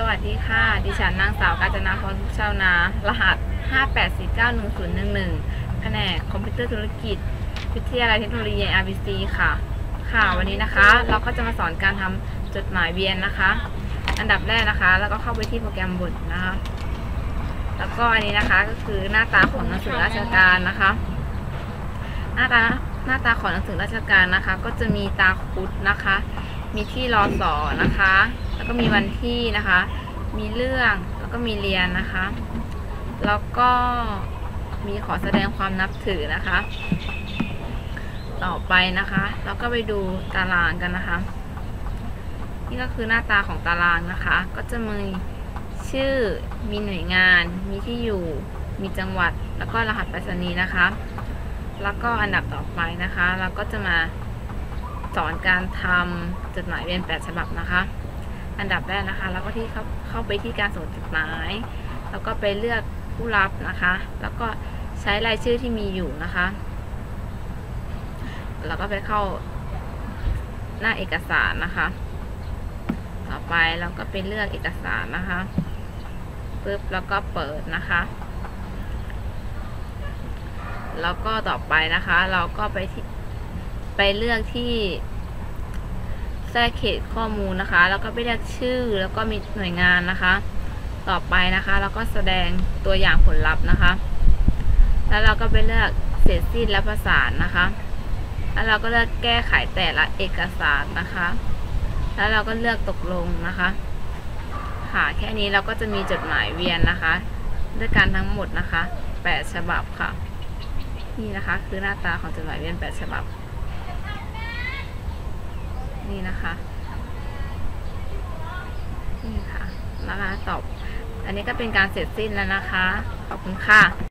สวัสดีค่ะ ดิฉันนางสาวกาญจนาพรทุกชาวนา รหัส 58491011 แผนกคอมพิวเตอร์ธุรกิจ วิทยาลัยเทคโนโลยี RBC ค่ะ ค่ะ วันนี้นะคะ เราก็จะมาสอนการทำจดหมายเวียนนะคะ อันดับแรกนะคะ แล้วก็เข้าไปที่โปรแกรมบทนะคะ แล้วก็อันนี้นะคะก็คือหน้าตาของหนังสือราชการนะคะ หน้าตาหน้าตาของหนังสือราชการนะคะ ก็จะมีตาคุดนะคะ มีที่รอสอนะคะ แล้วก็มีวันที่นะคะ มีเรื่องแล้วก็มีเรียนนะคะ แล้วก็มีขอแสดงความนับถือนะคะ ต่อไปนะคะเราก็ไปดูตารางกันนะคะ นี่ก็คือหน้าตาของตารางนะคะ ก็จะมีชื่อ มีหน่วยงาน มีที่อยู่ มีจังหวัด แล้วก็รหัสไปรษณีย์นะคะ แล้วก็อันดับต่อไปนะคะ เราก็จะมา สอนการทำจดหมายเวียนแปดฉบับนะคะ อันดับแรกนะคะแล้วก็ที่เข้าเข้าไปที่การส่งจดหมาย แล้วก็ไปเลือกผู้รับนะคะ แล้วก็ใช้รายชื่อที่มีอยู่นะคะ แล้วก็ไปเข้าหน้าเอกสารนะคะ ต่อไปเราก็ไปเลือกเอกสารนะคะปึ๊บแล้วก็เปิดนะคะ แล้วก็ต่อไปนะคะ เราก็ไปที่ไปเลือกที่ แทรกเขตข้อมูลนะคะ แล้วก็ไปเลือกชื่อแล้วก็มีหน่วยงานนะคะ ต่อไปนะคะ แล้วก็แสดงตัวอย่างผลลัพธ์นะคะ แล้วเราก็ไปเลือกเสร็จสิ้นและประสานนะคะ แล้วเราก็เลือกแก้ไขแต่ละเอกสารนะคะ แล้วเราก็เลือกตกลงนะคะค่ะแค่นี้เราก็จะมีจดหมายเวียนนะคะด้วยกันทั้งหมดนะคะ 8 ฉบับค่ะ นี่นะคะคือหน้าตาของจดหมายเวียน 8 ฉบับ นี่นะคะนี่ค่ะนะคะตอบอันนี้ก็เป็นการเสร็จสิ้นแล้วนะคะ ขอบคุณค่ะ